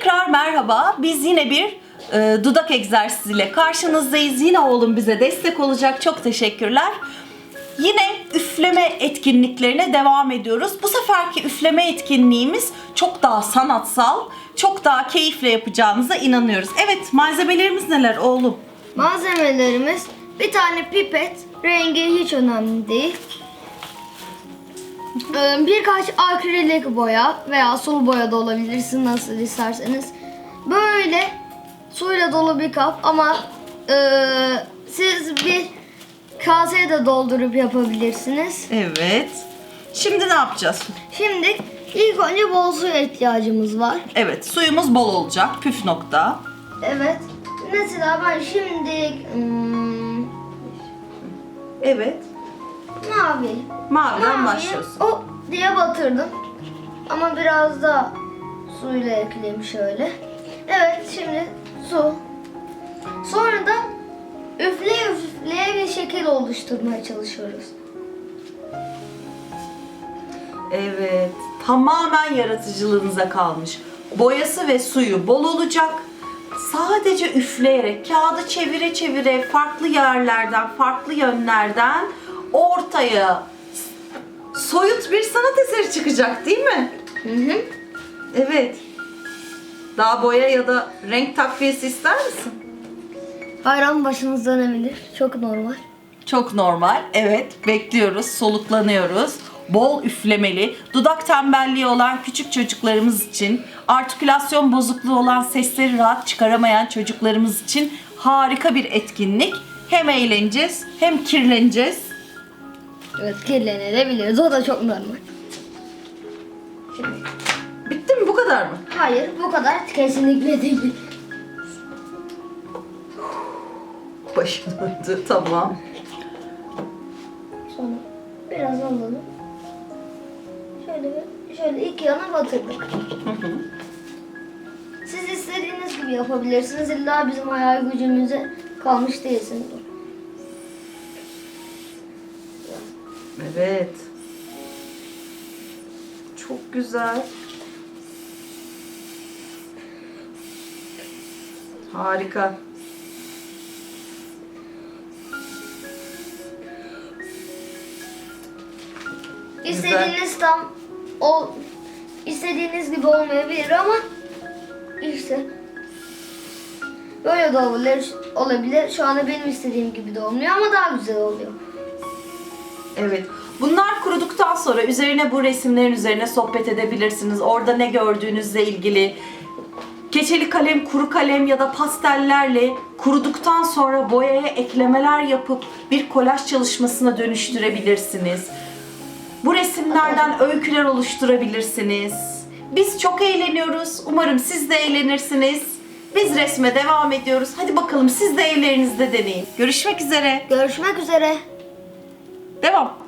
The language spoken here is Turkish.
Tekrar merhaba. Biz yine bir e, dudak egzersiziyle karşınızdayız. Yine oğlum bize destek olacak. Çok teşekkürler. Yine üfleme etkinliklerine devam ediyoruz. Bu seferki üfleme etkinliğimiz çok daha sanatsal, çok daha keyifle yapacağınıza inanıyoruz. Evet, malzemelerimiz neler oğlum? Malzemelerimiz bir tane pipet, rengi hiç önemli değil. Ee, Birkaç akrilik boya veya sulu boya da olabilir siz nasıl isterseniz. Böyle suyla dolu bir kap ama e, siz bir kaseye de doldurup yapabilirsiniz. Evet. Şimdi ne yapacağız? Şimdi ilk önce bol suya ihtiyacımız var. Evet, suyumuz bol olacak. Püf nokta. Evet. Mesela ben şimdi hmm, Evet. Mavi Maviden Maviyi başlıyorsun. O diye batırdım. Ama biraz da suyla ekleyeyim şöyle. Evet şimdi su. Sonra da üfleye üfleye bir şekil oluşturmaya çalışıyoruz. Evet, tamamen yaratıcılığınıza kalmış. Boyası ve suyu bol olacak. Sadece üfleyerek, kağıdı çevire çevire farklı yerlerden, farklı yönlerden ortaya soyut bir sanat eseri çıkacak değil mi? Hı hı. Evet. Daha boya ya da renk takviyesi ister misin? Hayran başınız dönebilir. Çok normal. Çok normal. Evet, bekliyoruz, soluklanıyoruz. Bol üflemeli, dudak tembelliği olan küçük çocuklarımız için, artikülasyon bozukluğu olan sesleri rahat çıkaramayan çocuklarımız için harika bir etkinlik. Hem eğleneceğiz, hem kirleneceğiz. Evet kirlenebiliriz. O da çok normal. Bitti mi? Bu kadar mı? Hayır bu kadar kesinlikle değil. Başım döndü, tamam. Sonra biraz alalım. Şöyle şöyle iki yana batırdık. Hı hı. Siz istediğiniz gibi yapabilirsiniz. İlla bizim hayal gücümüze kalmış değilsiniz. Evet. Çok güzel. Harika. İstediğiniz tam o istediğiniz gibi olmayabilir ama işte böyle de olabilir, olabilir. Şu anda benim istediğim gibi de olmuyor ama daha güzel oluyor. Evet. Bunlar kuruduktan sonra üzerine bu resimlerin üzerine sohbet edebilirsiniz. Orada ne gördüğünüzle ilgili keçeli kalem, kuru kalem ya da pastellerle kuruduktan sonra boyaya eklemeler yapıp bir kolaj çalışmasına dönüştürebilirsiniz. Bu resimlerden öyküler oluşturabilirsiniz. Biz çok eğleniyoruz. Umarım siz de eğlenirsiniz. Biz resme devam ediyoruz. Hadi bakalım siz de evlerinizde deneyin. Görüşmek üzere. Görüşmek üzere. Devam.